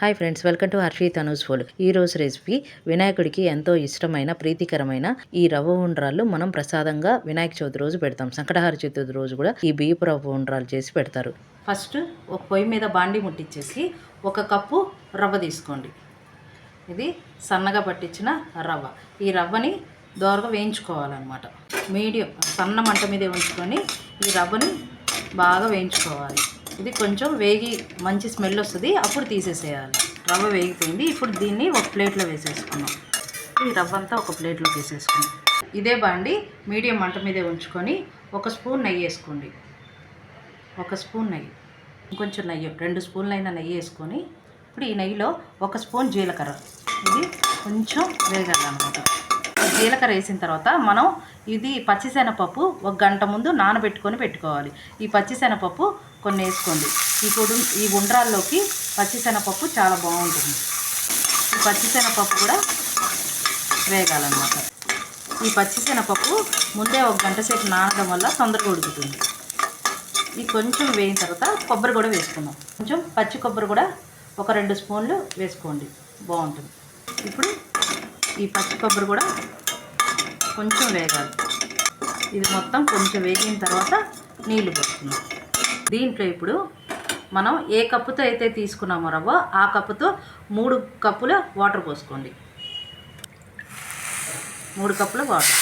Hi friends welcome to Harshi Tanu's full ఈ రోజు recipe వినాయకుడికి ఎంతో ఇష్టమైన ప్రీతికరమైన ఈ రవ్వ ఉండ్రాళ్ళు మనం ప్రసాదంగా వినాయక చవితి రోజు పెడతాం. సంకటహార చతుర్థి రోజు కూడా ఈ బియ్యపు రవ్వ ఉండ్రాలు చేసి పెడతారు. ఫస్ట్ ఒక పొయ్యి మీద బాండి ముట్టించేసి ఒక కప్పు రవ్వ తీసుకోండి. ఇది సన్నగా పట్టించిన రవ్వ. ఈ రవ్వని దోరగా వేయించుకోవాలన్నమాట. మీడియం సన్న మంట మీదే ఉంచుకొని ఈ రవ్వని బాగా వేయించుకోవాలి. ఇది కొంచెం వేగి మంచి స్మెల్ వస్తుంది. అప్పుడు తీసేసేయాలి. రవ్వ వేగిపోయింది. ఇప్పుడు దీన్ని ఒక ప్లేట్లో వేసేసుకున్నాం ఈ రవ్వ అంతా ఒక ప్లేట్లో వేసేసుకున్నాం ఇదే బాండి మీడియం మంట మీదే ఉంచుకొని ఒక స్పూన్ నెయ్యి వేసుకోండి. ఒక స్పూన్ నెయ్యి. ఇంకొంచెం నెయ్యి. రెండు స్పూన్లు అయినా నెయ్యి వేసుకొని ఇప్పుడు ఈ నెయ్యిలో ఒక స్పూన్ జీలకర్ర. ఇది కొంచెం వేగాలన్నమాట. జీలకర్ర వేసిన తర్వాత మనం ఇది పచ్చిశనగపప్పు ఒక గంట ముందు నానబెట్టుకొని పెట్టుకోవాలి. ఈ పచ్చిశనగపప్పు కొన్ని వేసుకోండి. ఇప్పుడు ఈ ఉండ్రాల్లోకి పచ్చిశనగపప్పు చాలా బాగుంటుంది. ఈ పచ్చిశనగపప్పు కూడా వేగాలన్నమాట. ఈ పచ్చిశనగపప్పు ముందే ఒక గంట సేపు నానడం వల్ల తొందరగా ఉడుకుతుంది. ఇది కొంచెం వేయిన తర్వాత కొబ్బరి కూడా వేసుకుందాం. కొంచెం పచ్చి కొబ్బరి కూడా ఒక రెండు స్పూన్లు వేసుకోండి. బాగుంటుంది. ఇప్పుడు ఈ పచ్చి కొబ్బరి కూడా కొంచెం వేగాలి. ఇది మొత్తం కొంచెం వేగిన తర్వాత నీళ్ళు పోసుకుందాం. దీంట్లో ఇప్పుడు మనం ఏ కప్పుతో అయితే తీసుకున్నామో రవ్వ ఆ కప్పుతో మూడు కప్పుల వాటర్ పోసుకోండి. మూడు కప్పుల వాటర్.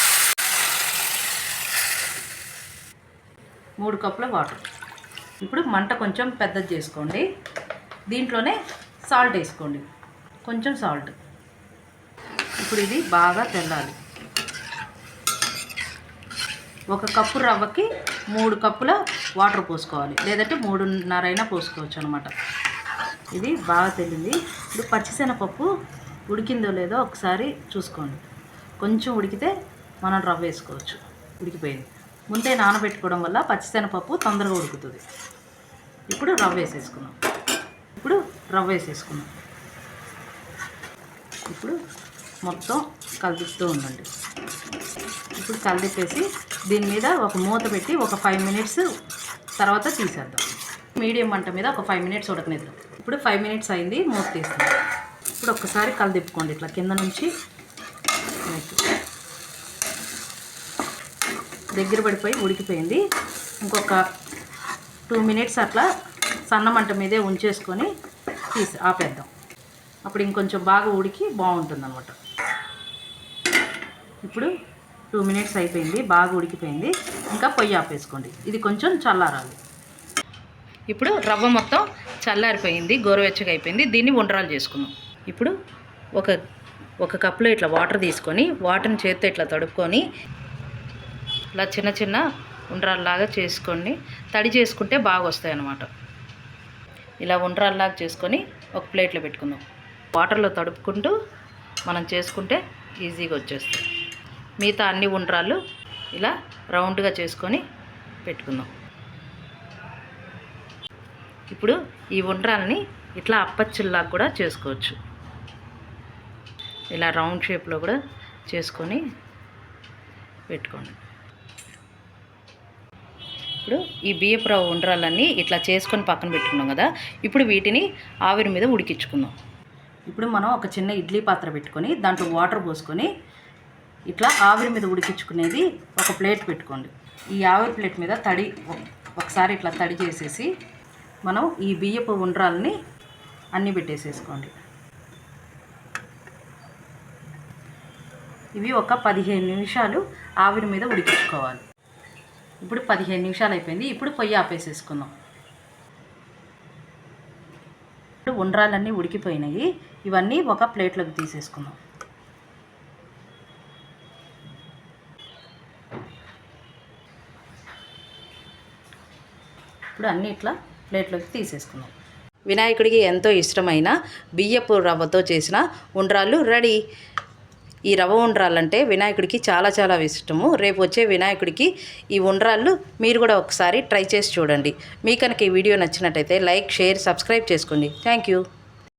మూడు కప్పుల వాటర్. ఇప్పుడు మంట కొంచెం పెద్దది చేసుకోండి. దీంట్లోనే సాల్ట్ వేసుకోండి. కొంచెం సాల్ట్. ఇప్పుడు ఇది బాగా తెల్లాలి. ఒక కప్పు రవ్వకి మూడు కప్పుల వాటర్ పోసుకోవాలి. లేదంటే మూడున్నర అయినా పోసుకోవచ్చు అనమాట ఇది బాగా తెలింది ఇప్పుడు పచ్చిశనగపప్పు ఉడికిందో లేదో ఒకసారి చూసుకోండి. కొంచెం ఉడికితే మనం రవ్వ వేసుకోవచ్చు. ఉడికిపోయింది. ముందే నానబెట్టుకోవడం వల్ల పచ్చిశనగపప్పు తొందరగా ఉడుకుతుంది. ఇప్పుడు రవ్వ వేసేసుకున్నాం ఇప్పుడు రవ్వ వేసేసుకున్నాం ఇప్పుడు మొత్తం కలుపుతూ ఉండండి. ఇప్పుడు కలిపేసి దీని మీద ఒక మూత పెట్టి ఒక ఫైవ్ మినిట్స్ తర్వాత తీసేద్దాం. మీడియం మంట మీద ఒక ఫైవ్ మినిట్స్ ఉడకనిద్దాం. ఇప్పుడు ఫైవ్ మినిట్స్ అయింది మూత తీస్తాం ఇప్పుడు ఒక్కసారి కలిదిప్పుకోండి ఇట్లా కింద నుంచి. దగ్గర పడిపోయి ఉడికిపోయింది. ఇంకొక టూ మినిట్స్ అట్లా సన్న మంట మీదే ఉంచేసుకొని తీసి ఆపేద్దాం. అప్పుడు ఇంకొంచెం బాగా ఉడికి బాగుంటుంది అనమాట ఇప్పుడు టూ మినిట్స్ అయిపోయింది బాగా ఉడికిపోయింది. ఇంకా పొయ్యి ఆపేసుకోండి. ఇది కొంచెం చల్లారాలి. ఇప్పుడు రవ్వ మొత్తం చల్లారిపోయింది గోరువెచ్చగా అయిపోయింది. దీన్ని ఉండ్రాలు చేసుకుందాం. ఇప్పుడు ఒక ఒక కప్పులో ఇట్లా వాటర్ తీసుకొని వాటర్ని చేత్తో ఇట్లా తడుపుకొని ఇలా చిన్న చిన్న ఉండ్రాల్లాగా చేసుకోండి. తడి చేసుకుంటే బాగా వస్తాయి అన్నమాట ఇలా ఉండ్రాల్లాగా చేసుకొని ఒక ప్లేట్లో పెట్టుకుందాం. వాటర్లో తడుపుకుంటూ మనం చేసుకుంటే ఈజీగా వచ్చేస్తాయి మిగతా అన్ని ఉండ్రాళ్ళు ఇలా రౌండ్గా చేసుకొని పెట్టుకుందాం. ఇప్పుడు ఈ ఉండ్రాలని ఇట్లా అప్పచ్చుల్లా కూడా చేసుకోవచ్చు. ఇలా రౌండ్ షేప్లో కూడా చేసుకొని పెట్టుకోండి. ఇప్పుడు ఈ బియ్యపు రవ్వ ఉండ్రాలన్నీ ఇట్లా చేసుకొని పక్కన పెట్టుకున్నాం కదా ఇప్పుడు వీటిని ఆవిరి మీద ఉడికించుకుందాం. ఇప్పుడు మనం ఒక చిన్న ఇడ్లీ పాత్ర పెట్టుకొని దాంట్లో వాటర్ పోసుకొని ఇట్లా ఆవిరి మీద ఉడికించుకునేది ఒక ప్లేట్ పెట్టుకోండి. ఈ ఆవిరి ప్లేట్ మీద తడి ఒకసారి ఇట్లా తడి చేసేసి మనం ఈ బియ్యపు ఉండ్రాలని అన్నీ పెట్టేసేసుకోండి. ఇవి ఒక పదిహేను నిమిషాలు ఆవిరి మీద ఉడికించుకోవాలి. ఇప్పుడు పదిహేను నిమిషాలు అయిపోయింది. ఇప్పుడు పొయ్యి ఆపేసేసుకుందాం. ఇప్పుడు ఉండ్రాలన్నీ ఉడికిపోయినాయి. ఇవన్నీ ఒక ప్లేట్లోకి తీసేసుకుందాం. ఇప్పుడు అన్నీ ఇట్లా ప్లేట్లోకి తీసేసుకున్నాం. వినాయకుడికి ఎంతో ఇష్టమైన బియ్యపు రవ్వతో చేసిన ఉండ్రాళ్ళు రెడీ. ఈ రవ్వ ఉండ్రాలంటే వినాయకుడికి చాలా చాలా ఇష్టము. రేపు వచ్చే వినాయకుడికి ఈ ఉండ్రాళ్ళు మీరు కూడా ఒకసారి ట్రై చేసి చూడండి. మీ కనుక ఈ వీడియో నచ్చినట్టయితే లైక్ షేర్ సబ్స్క్రైబ్ చేసుకోండి. Thank you.